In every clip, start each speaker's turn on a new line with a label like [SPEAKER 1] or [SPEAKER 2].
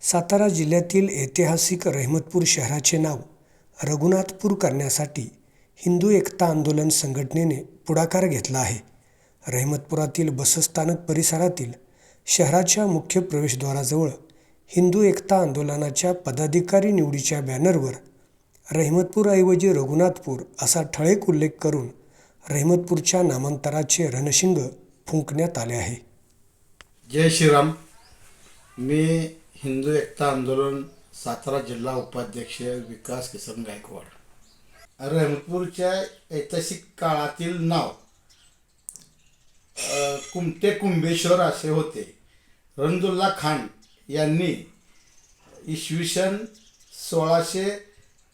[SPEAKER 1] सातारा जिल्ह्यातील ऐतिहासिक रहमतपूर शहराचे नाव रघुनाथपूर करण्यासाठी हिंदू एकता आंदोलन संघटनेने पुढाकार घेतला आहे. रहमतपुरातील बसस्थानक परिसरातील शहराच्या मुख्य प्रवेशद्वाराजवळ हिंदू एकता आंदोलनाच्या पदाधिकारी निवडीच्या बॅनरवर रहमतपूरऐवजी रघुनाथपूर असा ठळक उल्लेख करून रहमतपूरच्या नामांतराचे रणशिंग फुंकण्यात आले आहे.
[SPEAKER 2] जय श्रीराम. मी हिंदू एकता आंदोलन सातारा जिल्हा उपाध्यक्ष विकास किसन गायकवाड. रेमपूरच्या ऐतिहासिक काळातील नाव कुमटे कुंभेश्वर असे होते. रंजुल्ला खान यांनी इसवी सन सोळाशे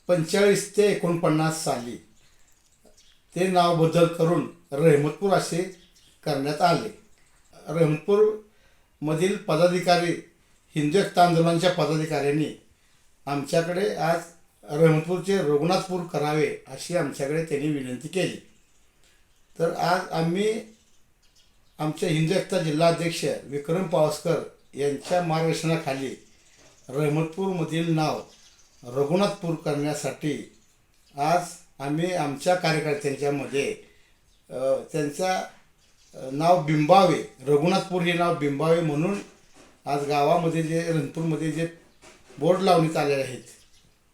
[SPEAKER 2] पंचेचाळीस ते एकोणपन्नास साली ते नाव बदल करून रहमतपूर असे करण्यात आले. रहमतपूरमधील पदाधिकारी हिंदुस्थ आंदोलनाच्या पदाधिकाऱ्यांनी आमच्याकडे आज रहमतपूरचे रघुनाथपूर करावे अशी आमच्याकडे त्यांनी विनंती केली. तर आज आम्ही आमचे हिंदू जिल्हाध्यक्ष विक्रम पावसकर यांच्या मार्गदर्शनाखाली रहमतपूरमधील नाव रघुनाथपूर करण्यासाठी आज आम्ही आमच्या कार्यकर्त्यांच्यामध्ये त्यांचा नाव बिंबावे रघुनाथपूर हे नाव बिंबावे म्हणून आज गावामध्ये जे रणपूरमध्ये जे बोर्ड लावण्यात आले आहेत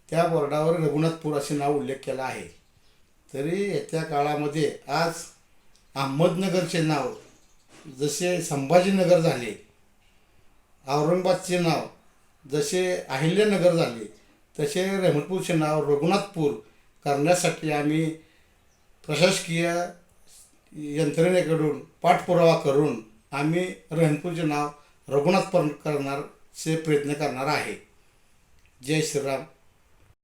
[SPEAKER 2] त्या बोर्डावर रघुनाथपूर असे नाव उल्लेख केला आहे. तरी येत्या काळामध्ये आज अहमदनगरचे नाव जसे संभाजीनगर झाले औरंगाबादचे नाव जसे अहिल्यानगर झाले तसे रहमतपूरचे नाव रघुनाथपूर करण्यासाठी आम्ही प्रशासकीय यंत्रणेकडून पाठपुरावा करून आम्ही रहमतपूरचे नाव रघुनाथ पर करण्याचे प्रयत्न करणार आहे. जय श्रीराम.